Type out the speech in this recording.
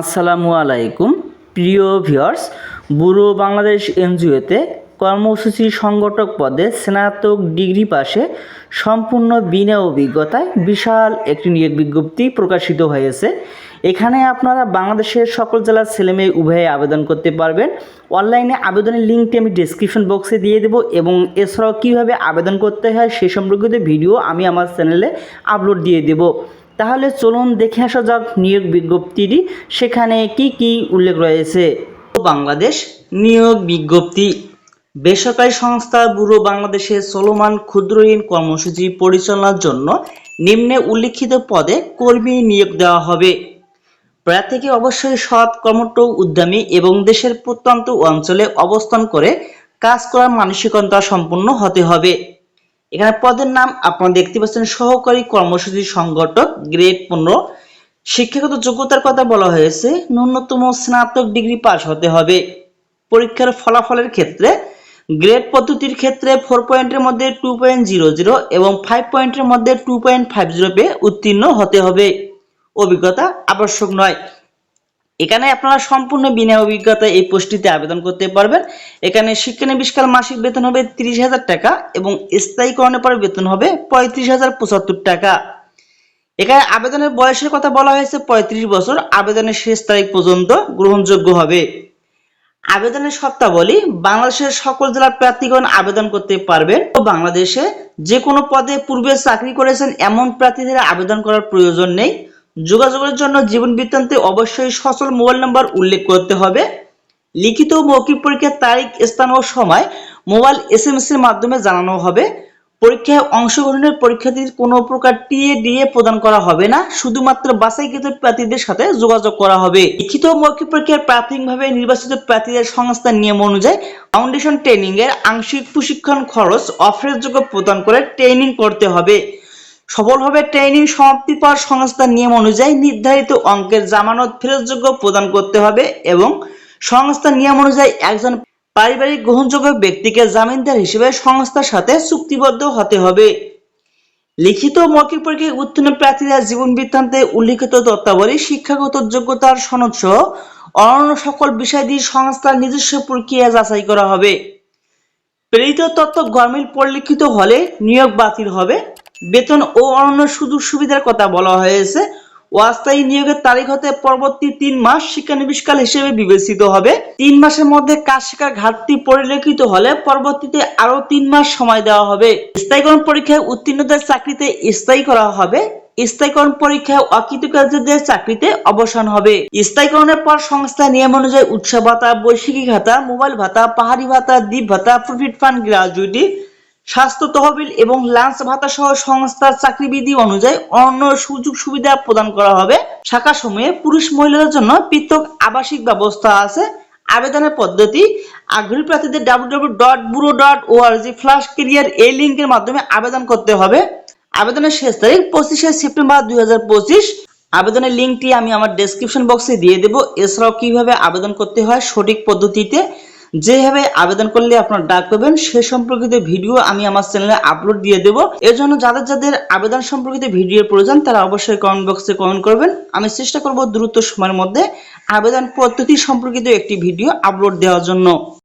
আসসালামু আলাইকুম। প্রিয় ভিউয়ার্স, ব্যুরো বাংলাদেশ এনজিওতে কর্মসূচি সংগঠক পদে স্নাতক ডিগ্রি পাশে সম্পূর্ণ বিনা অভিজ্ঞতায় বিশাল একটি নিয়োগ বিজ্ঞপ্তি প্রকাশিত হয়েছে। এখানে আপনারা বাংলাদেশের সকল জেলার ছেলেমেয়ে উভয়ে আবেদন করতে পারবেন। অনলাইনে আবেদনের লিঙ্কটি আমি ডিসক্রিপশন বক্সে দিয়ে দেবো এবং এছাড়াও কীভাবে আবেদন করতে হয় সে সম্পর্কিত ভিডিও আমি আমার চ্যানেলে আপলোড দিয়ে দেবো। তাহলে চলুন দেখে আসা যাক নিয়োগ বিজ্ঞপ্তিটি। সেখানে কি কি উল্লেখ রয়েছে? বাংলাদেশ নিয়োগ বিজ্ঞপ্তি। বেসরকারি সংস্থা ব্যুরো বাংলাদেশে চলমান ক্ষুদ্র ঋণ কর্মসূচি পরিচালনার জন্য নিম্নে উল্লিখিত পদে কর্মী নিয়োগ দেওয়া হবে। প্রার্থীকে অবশ্যই সৎ কর্মট উদ্যমী এবং দেশের প্রত্যন্ত অঞ্চলে অবস্থান করে কাজ করার মানসিকতা সম্পন্ন হতে হবে। এখানে পদের নাম আপনারা দেখতে পাচ্ছেন, সহকারী কর্মসূচি সংগঠক গ্রেড পনেরো। শিক্ষাগত যোগ্যতার কথা বলা হয়েছে, ন্যূনতম স্নাতক ডিগ্রি পাস হতে হবে। পরীক্ষার ফলাফলের ক্ষেত্রে গ্রেড পদ্ধতির ক্ষেত্রে ফোর পয়েন্টের মধ্যে টু পয়েন্ট জিরো জিরো এবং ফাইভ পয়েন্টের মধ্যে টু পয়েন্ট ফাইভ জিরো পেয়ে উত্তীর্ণ হতে হবে। অভিজ্ঞতা আবশ্যক নয়। এখানে আপনারা সম্পূর্ণ বিনা অভিজ্ঞতায় এই পোস্টটিতে আবেদন করতে পারবেন। এখানে শিক্ষানবিষ্কার মাসিক বেতন হবে তিরিশ হাজার টাকা এবং স্থায়ীকরণের পরে বেতন হবে পঁয়ত্রিশ হাজার পঁচাত্তর টাকা। এখানে আবেদনের বয়সের কথা বলা হয়েছে, পঁয়ত্রিশ বছর। আবেদনের শেষ তারিখ পর্যন্ত গ্রহণযোগ্য হবে। আবেদনের শর্তাবলী, বাংলাদেশের সকল জেলার প্রার্থীগণ আবেদন করতে পারবেন ও বাংলাদেশে যে কোনো পদে পূর্বে চাকরি করেছেন এমন প্রার্থীদের আবেদন করার প্রয়োজন নেই। যোগাযোগের জন্য জীবন বৃত্তান্তে অবশ্যই সচল মোবাইল নম্বর উল্লেখ করতে হবে। লিখিত মৌখিক পরীক্ষার তারিখ, স্থান ও সময় মোবাইল এস এম এর মাধ্যমে জানানো হবে। পরীক্ষায় অংশগ্রহণের পরীক্ষার্থীর কোনো প্রকার টিএ ডিএ প্রদান করা হবে না। শুধুমাত্র বাছাইকৃত প্রার্থীদের সাথে যোগাযোগ করা হবে। লিখিত মৌখিক পরীক্ষায় প্রাথমিকভাবে নির্বাচিত প্রার্থীদের সংস্থার নিয়ম অনুযায়ী ফাউন্ডেশন ট্রেনিং এর আংশিক প্রশিক্ষণ খরচ অফারের যোগ্য প্রদান করে ট্রেনিং করতে হবে। সফলভাবে ট্রেনিং সমাপ্তির পর সংস্থার নিয়ম অনুযায়ী নির্ধারিত অঙ্কের জামানত ফেরতযোগ্য প্রদান করতে হবে এবং সংস্থার নিয়ম অনুযায়ী একজন পারিবারিক গ্রহণযোগ্য ব্যক্তিকে জামিনদার হিসেবে সংস্থার সাথে চুক্তিবদ্ধ হতে হবে। লিখিত মৌখিক পরীক্ষায় উত্তীর্ণ প্রার্থীরা জীবন বৃত্তান্তে উল্লিখিত তত্ত্বাবলী শিক্ষাগত যোগ্যতার সনদ সহ অন্যান্য সকল বিষয় দিয়ে সংস্থার নিজস্ব প্রক্রিয়া যাচাই করা হবে। প্রেরিত তত্ত্ব গরমিল পরিলিখিত হলে নিয়োগ বাতিল হবে। বেতন ও অন্যান্য সুযোগ সুবিধার কথা বলা হয়েছে। অস্থায়ী নিয়োগের তারিখ হতে পরবর্তী তিন মাস শিক্ষানবিষ্কাল হিসেবে বিবেচিত হবে। তিন মাসের মধ্যে কাজ শেখার ঘাটতি পরিলক্ষিত হলে পরবর্তীতে আরও তিন মাস সময় দেওয়া হবে। স্থায়ীকরণ পরীক্ষায় উত্তীর্ণদের চাকরিতে স্থায়ী করা হবে। স্থায়ীকরণ পরীক্ষায় অকৃতকার্যদের চাকরিতে অবসান হবে। স্থায়ীকরণের পর সংস্থা নিয়ম অনুযায়ী উৎসব ভাতা বৈশাখী ভাতা, মোবাইল ভাতা, পাহাড়ি ভাতা, দ্বীপ ভাতা, প্রফিট ফান্ড, গ্রাজুইটি স্বাস্থ্য তহবিল এবং লাঞ্চ ভাতা সহ সংস্থার চাকরিবিধি অনুযায়ী অন্য সুযোগ সুবিধা প্রদান করা হবে। শাখা সময়ে পুরুষ মহিলাদের জন্য পৃথক আবাসিক ব্যবস্থা আছে। আবেদনের পদ্ধতি, আগ্রহী প্রার্থীদের W dot bureau dot ORG slash career এই লিঙ্কের মাধ্যমে আবেদন করতে হবে। আবেদনের শেষ তারিখ পঁচিশে সেপ্টেম্বর দুই হাজার পঁচিশ। আবেদনের লিঙ্কটি আমি আমার ডেসক্রিপশন বক্সে দিয়ে দেবো। এছাড়াও কীভাবে আবেদন করতে হয় সঠিক পদ্ধতিতে যেভাবে আবেদন করলে আপনার ডাক পাবেন, সে সম্পর্কিত ভিডিও আমি আমার চ্যানেলে আপলোড দিয়ে দেবো। এর জন্য যাদের যাদের আবেদন সম্পর্কিত ভিডিও প্রয়োজন, তারা অবশ্যই কমেন্ট বক্সে কমেন্ট করবেন। আমি চেষ্টা করব দ্রুত সময়ের মধ্যে আবেদন পদ্ধতি সম্পর্কিত একটি ভিডিও আপলোড দেওয়ার জন্য।